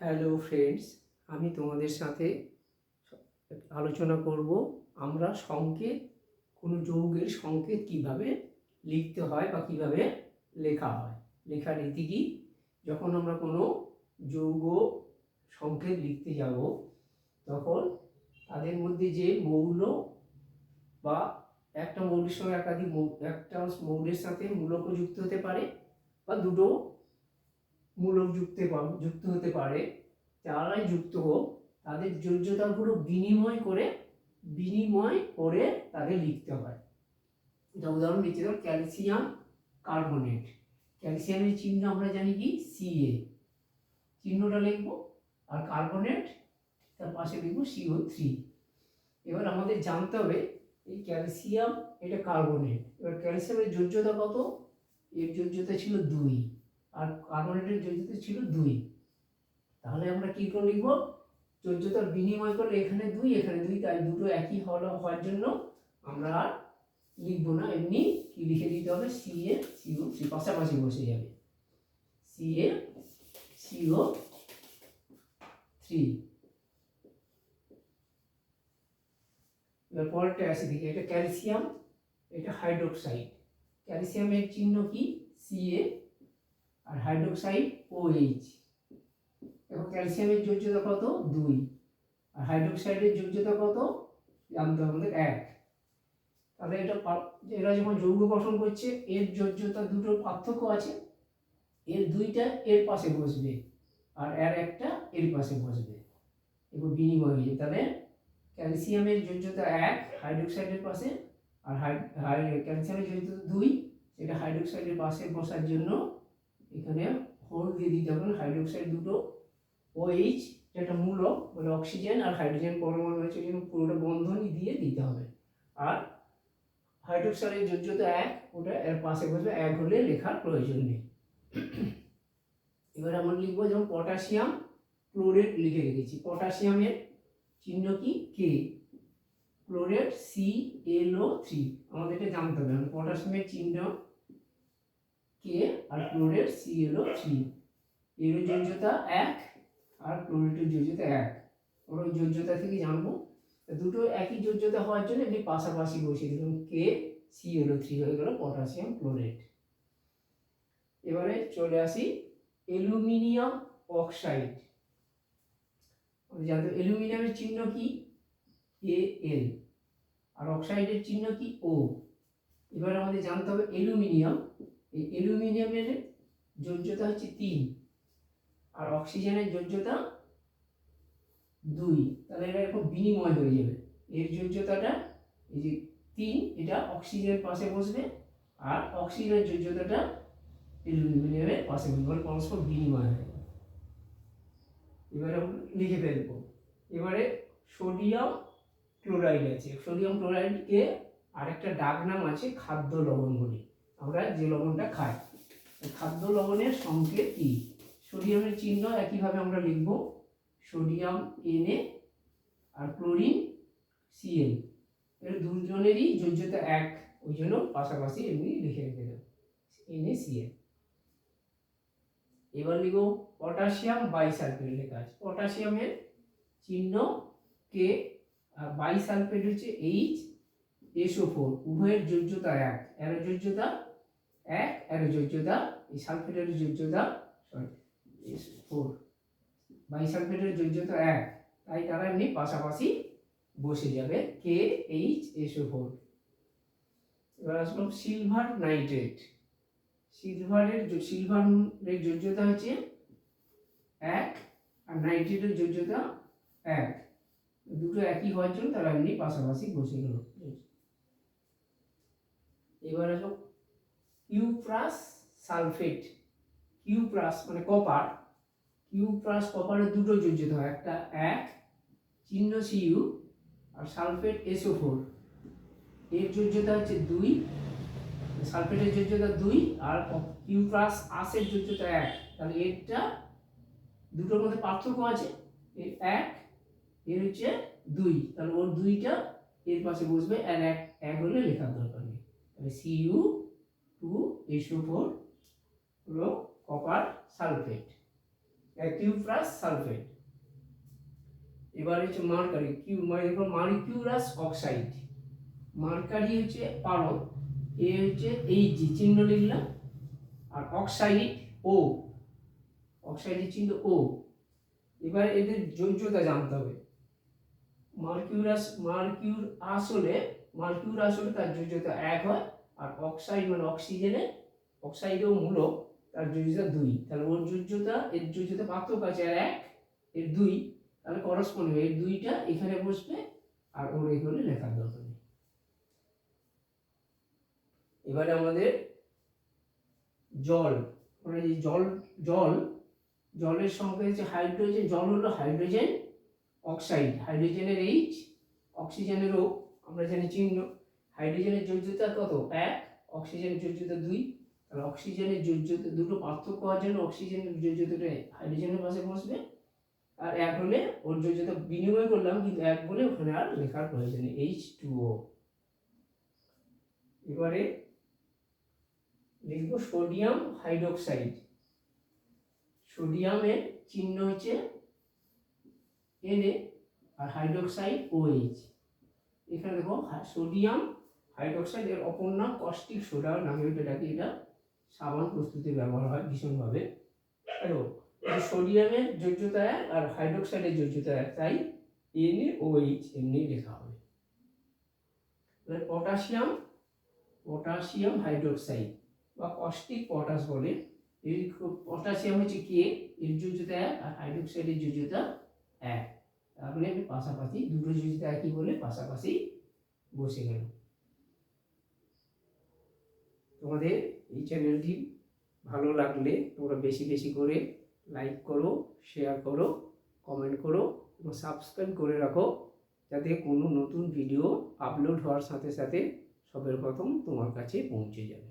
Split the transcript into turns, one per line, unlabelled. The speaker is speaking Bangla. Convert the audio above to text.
হ্যালো ফ্রেন্ডস আমি তোমাদের সাথে আলোচনা করব আমরা সংকেত, কোনো যৌগের সংকেত কীভাবে লিখতে হয় বা কীভাবে লেখা হয়? লেখার রীতি কি? যখন আমরা কোনো যৌগ সংকেত লিখতে যাব, তখন তাদের মধ্যে যে মৌল বা একটা মৌলের সঙ্গে একাধিক একটা মৌলের সাথে মূলকও যুক্ত হতে পারে বা দুটো মূলক যুক্ত যুক্ত হতে পারে। যারাই যুক্ত হোক, তাদের যোজ্যতাগুলো বিনিময় করে বিনিময় করে তাদের লিখতে হয়। এটা উদাহরণ দিচ্ছি, ধর ক্যালসিয়াম কার্বনেট। ক্যালসিয়ামের চিহ্ন আমরা জানি কি? সিএ চিহ্নটা লিখব, আর কার্বনেট, তার পাশে লিখব সিও থ্রি এবার আমাদের জানতে হবে, এই ক্যালসিয়াম, এটা কার্বনেট। এবার ক্যালসিয়ামের যোজ্যতা কত? এর যোজ্যতা ছিল দুই। আর কার্বনেটের যোজ্যতা ছিল দুই। তাহলে আমরা কি করে লিখব? যোজ্যতার বিনিময় করলে এখানে দুই এখানে দুই, তাই দুটো একই হল, হওয়ার জন্য আমরা আর লিখব না। এমনি কি লিখে দিতে হবে? সি এ সিও থ্রি পাশাপাশি বসে যাবে। সি এ সিও থ্রি এবার পরেরটা আসি দেখি, এটা ক্যালসিয়াম এটা হাইড্রোক্সাইড ক্যালসিয়ামের চিহ্ন কি? সিএ আর হাইড্রোক্সাইড OH এবং ক্যালসিয়ামের যোজ্যতা কত? দুই। আর হাইড্রোক্সাইডের যোজ্যতা কত? জানতে হবে এক। তাহলে এটা এরা যখন যৌগ গঠন করছে, এর যোজ্যতা দুটোর পার্থক্য আছে। এর দুইটা এর পাশে বসবে আর এর একটা এর পাশে বসবে। এবার বিনিময় হয়ে যায় তাহলে ক্যালসিয়ামের যোজ্যতা এক হাইড্রোক্সাইডের পাশে আর হাই- ক্যালসিয়ামের যোজ্যতা দুই। সেটা হাইড্রোক্সাইডের পাশে বসার জন্য এখানে হোল দিয়ে দিতে হবে হাইড্রোক্সাইড দুটো ওএইচ যেটা মূল মানে অক্সিজেন আর হাইড্রোজেন পরমাণু রয়েছে জন্য পুরোটা বন্ধনই দিয়ে দিতে হবে। আর হাইড্রোক্সাইডের যোজ্যতা এক, ওটা এর পাশে বসবে, এক হলে লেখার প্রয়োজন নেই। এবার আমরা লিখব যেমন পটাশিয়াম ক্লোরেট লিখে রেখেছি। পটাশিয়ামের চিহ্ন কি? K chlorate C L O three আমাদের এটা জানতে হবে। পটাশিয়ামের চিহ্ন কে আর ক্লোরেট সি এলও থ্রি এর যোজ্যতা এক আর ক্লোরেটের যোজ্যতা এক। ওই যোজ্যতা থেকে জানব। দুটো একই যোজ্যতা হওয়ার জন্য এমনি পাশাপাশি বসিয়ে দিলাম কে সি এলও থ্রি হয়ে গেল পটাশিয়াম ক্লোরেট এবারে চলে আসি অ্যালুমিনিয়াম অক্সাইড জানতে অ্যালুমিনিয়ামের চিহ্ন কি? এ এল আর অক্সাইডের চিহ্ন কি ও এবার আমাদের জানতে হবে অ্যালুমিনিয়াম এই অ্যালুমিনিয়ামের যোজ্যতা হচ্ছে তিন আর অক্সিজেনের যোজ্যতা দুই। তাহলে এটা এরকম বিনিময় হয়ে যাবে। এর যোজ্যতাটা এই যে তিন, এটা অক্সিজেনের পাশে বসবে আর অক্সিজেনের যোজ্যতাটা অ্যালুমিনিয়ামের পাশে বসবে পরস্পর বিনিময় হয়ে যাবে। এবারে আমরা লিখে ফেলব। এবারে সোডিয়াম ক্লোরাইড আছে। সোডিয়াম ক্লোরাইডকে আরেকটা ডাক নাম আছে, খাদ্য লবণ বলি আমরা যে লবণটা খাই। খাদ্য লবণের সংকেত কি? সোডিয়ামের চিহ্ন একইভাবে আমরা লিখব। সোডিয়াম এনএ আর ক্লোরিন সিএল এর দুজনেরই যোজ্যতা এক। ওই জন্য পাশাপাশি এমনি লিখে রেখে দেব। এনএ সিএল এবার লিখব পটাশিয়াম বাইসালফেট লেখা আছে পটাশিয়ামের চিহ্ন কে আর বাইসালফেট হচ্ছে এইচ এসও ফোর উভয়ের যোজ্যতা এক। এর যোজ্যতা এক, এর যোজ্যতা, এই সালফেটের যোজ্যতা সরি ফোর বাইসালফেটের যোজ্যতা এক, তাই তারা এমনি পাশাপাশি বসে যাবে কে এইচ এসও ফোর এবার আসলাম সিলভার নাইট্রেট সিলভারের সিলভারের যোজ্যতা হচ্ছে এক, আর নাইট্রেটের যোজ্যতা এক। দুটো একই হওয়ার জন্য তারা এমনি পাশাপাশি বসে গেল। এবার আসো কিউপ্রাস সালফেট কিউপ্রাস মানে কপার কিউপ্রাস কপারের দুটো যোজ্যতা হয় একটা এক, চিহ্ন সিইউ আর সালফেট এসও ফোর। এর যোজ্যতা হচ্ছে দুই, সালফেটের যোজ্যতা দুই, আর কিউপ্রাস আসের যোজ্যতা এক। তাহলে এরটা দুটোর মধ্যে পার্থক্য আছে এর এক, এর হচ্ছে দুই। তাহলে ওর দুইটা এর পাশে বসবে আর এক এক হলে লেখার দরকার নেই। তাহলে সিইউ টু এসও ফোর হলো কপার সালফেট কিউপ্রাস সালফেট এবার হচ্ছে মার্কারি, কিউ মানে মার্কিউরাস অক্সাইড মার্কারি হচ্ছে পারদ, এ হচ্ছে এই জি চিহ্ন লিখলাম আর অক্সাইড ও অক্সাইডের চিহ্ন ও এবার এদের যোজ্যতা জানতে হবে। মার্কিউরাস, মার্কিউর আসলে মার্কিউর আসলে তার যোজ্যতা এক হয়। আর অক্সাইড মানে অক্সিজেনের অক্সাইডেও মূলক, তার যোজ্যতা দুই। তাহলে ওর যোজ্যতা, এর যোজ্যতা পার্থক্য আছে আর এক, এর দুই, তাহলে করসপন্ডিং এর দুইটা এখানে বসবে আর ওর এখানে লেখার দরকার নেই। এবারে আমাদের জল মানে যে জল জল, জলের সংখ্যা হচ্ছে হাইড্রোজেন জল হলো হাইড্রোজেন অক্সাইড হাইড্রোজেনের এইচ অক্সিজেনের ও আমরা জানি চিহ্ন। হাইড্রোজেনের যোজ্যতা কত? এক, অক্সিজেনের যোজ্যতা দুই। তাহলে অক্সিজেনের যোজ্যতা দুটো পার্থক্য হওয়ার জন্য অক্সিজেনের যোজ্যতাটা হাইড্রোজেনের পাশে বসবে। আর এক হলে ওর যোজ্যতা বিনিময় করলাম, কিন্তু এক বলে ওখানে আর লেখার প্রয়োজন নেই। এইচ টু ও এবারে লিখব সোডিয়াম হাইড্রোক্সাইড। সোডিয়ামের চিহ্ন হচ্ছে এনএ আর হাইড্রোক্সাইড ওএইচ এখানে দেখো সোডিয়াম হাইড্রোক্সাইড এর অপর নাম কস্টিক সোডা নামে ডাকি এটা সাবান প্রস্তুতি ব্যবহার হয় ভীষণভাবে। সোডিয়ামের যোজ্যতা এক আর হাইড্রোক্সাইডের যোজ্যতা এক, তাই এনএ ওএইচ এমনি লেখা হবে। পটাশিয়াম পটাশিয়াম হাইড্রোক্সাইড বা কস্টিক পটাশ বলে। এই পটাশিয়াম হচ্ছে কে? এর যোজ্যতা এক আর হাইড্রোক্সাইডের যোজ্যতা এক। তাহলে আমি পাশাপাশি দুটো যোজ্যতা একই বলে পাশাপাশি বসে গেল। তোমাদের এই চ্যানেলটি ভালো লাগলে তোমরা বেশি বেশি করে লাইক করো শেয়ার করো কমেন্ট করো এবং সাবস্ক্রাইব করে রাখো যাতে কোনো নতুন ভিডিও আপলোড হওয়ার সাথে সাথে সবের প্রথম তোমার কাছে পৌঁছে যাবে।